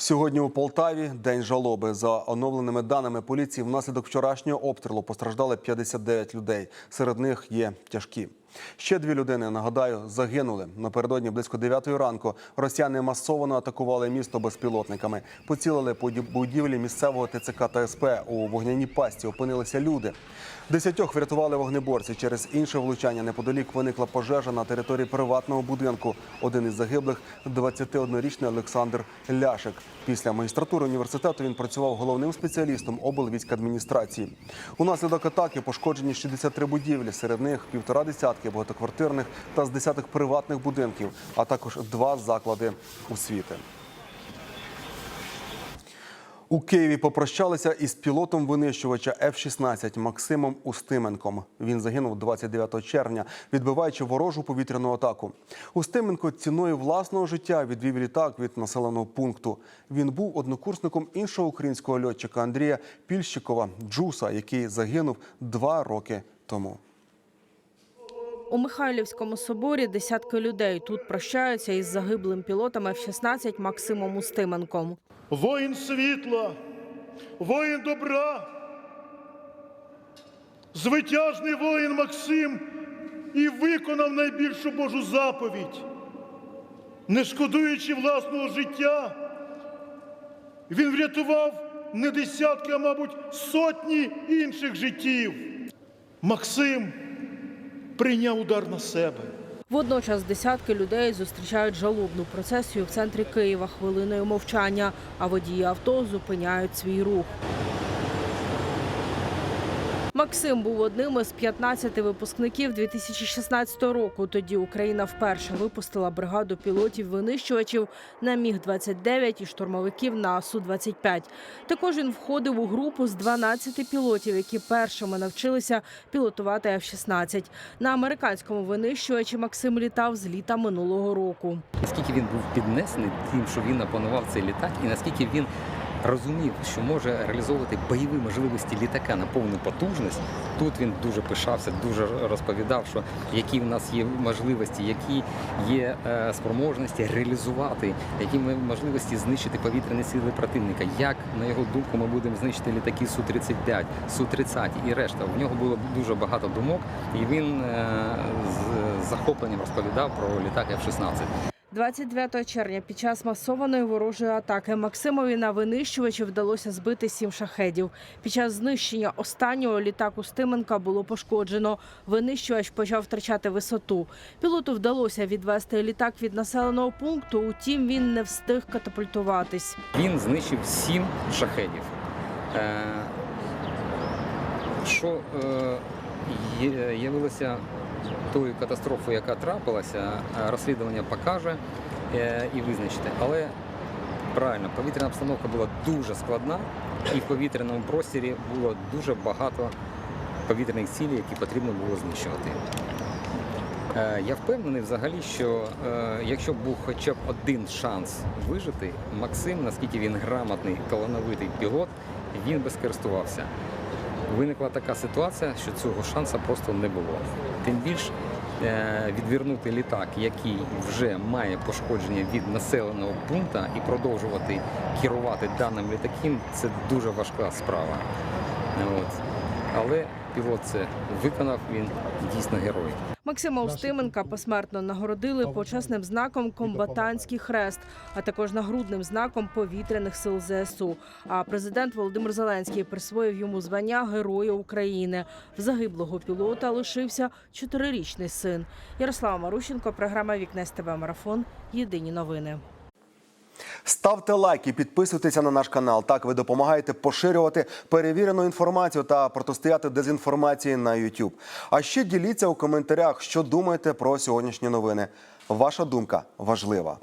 Сьогодні у Полтаві день жалоби. За оновленими даними поліції, внаслідок вчорашнього обстрілу постраждали 59 людей. Серед них є тяжкі. Ще дві людини, нагадаю, загинули. Напередодні близько 9 ранку росіяни масово атакували місто безпілотниками. Поцілили по будівлі місцевого ТЦК та СП. У вогняній пасті опинилися люди. Десятьох врятували вогнеборці. Через інше влучання неподалік виникла пожежа на території приватного будинку. Один із загиблих – 21-річний Олександр Ляшик. Після магістратури університету він працював головним спеціалістом облвійськадміністрації. Унаслідок атаки пошкоджені 63 будівлі. Серед них півтора десятки багатоквартирних та з десяток приватних будинків, а також два заклади освіти. У Києві попрощалися із пілотом винищувача F-16 Максимом Устименком. Він загинув 29 червня, відбиваючи ворожу повітряну атаку. Устименко ціною власного життя відвів літак від населеного пункту. Він був однокурсником іншого українського льотчика Андрія Пільщикова Джуса, який загинув два роки тому. У Михайлівському соборі десятки людей тут прощаються із загиблим пілотом F-16 Максимом Устименком. воїн світла, воїн добра, звитяжний воїн Максим і виконав найбільшу Божу заповідь. Не шкодуючи власного життя, він врятував не десятки, а мабуть, сотні інших життів. Максим прийняв удар на себе. Водночас десятки людей зустрічають жалобну процесію в центрі Києва хвилиною мовчання, а водії авто зупиняють свій рух. Максим був одним із 15 випускників 2016 року. Тоді Україна вперше випустила бригаду пілотів-винищувачів на Міг-29 і штурмовиків на Су-25. Також він входив у групу з 12 пілотів, які першими навчилися пілотувати F-16. На американському винищувачі Максим літав з літа минулого року. Наскільки він був піднесений тим, що він опанував цей літак, і наскільки він розумів, що може реалізовувати бойові можливості літака на повну потужність. Тут він дуже пишався, дуже розповідав, що які в нас є можливості, які є е, спроможності реалізувати, які ми можливості знищити повітряні сили противника. Як на його думку ми будемо знищити літаки су 35 су 30 і решта. В нього було дуже багато думок, і він е, з захопленням розповідав про літак F-16. 29 червня під час масованої ворожої атаки Максимові на винищувачі вдалося збити сім шахедів. Під час знищення останнього літаку Стименка було пошкоджено. Винищувач почав втрачати висоту. Пілоту вдалося відвести літак від населеного пункту, утім він не встиг катапультуватись. Він знищив сім шахедів. Е, Що е, є- явилося тою катастрофою, яка трапилася, е, розслідування покаже е, і визначити. Але правильно, повітряна обстановка була дуже складна, і в повітряному просторі було дуже багато повітряних цілей, які потрібно було знищувати. Е, Я впевнений взагалі, що якщо був хоча б один шанс вижити, Максим, наскільки він грамотний, талановитий пілот, він би скористувався. Виникла така ситуація, що цього шансу просто не було. Тим більш е, відвернути літак, який вже має пошкодження від населеного пункту, і продовжувати керувати даним літаком, це дуже важка справа. От. Але пілот це виконав, він дійсно герой. Максима Устименка посмертно нагородили почесним знаком комбатантський хрест, а також нагрудним знаком повітряних сил ЗСУ. А президент Володимир Зеленський присвоїв йому звання Героя України. В загиблого пілота лишився чотирирічний син. Ярослава Марущенко, програма Вікне з ТВ Марафон. Єдині новини. Ставте лайки, підписуйтеся на наш канал. Так ви допомагаєте поширювати перевірену інформацію та протистояти дезінформації на YouTube. А ще діліться у коментарях, що думаєте про сьогоднішні новини. Ваша думка важлива.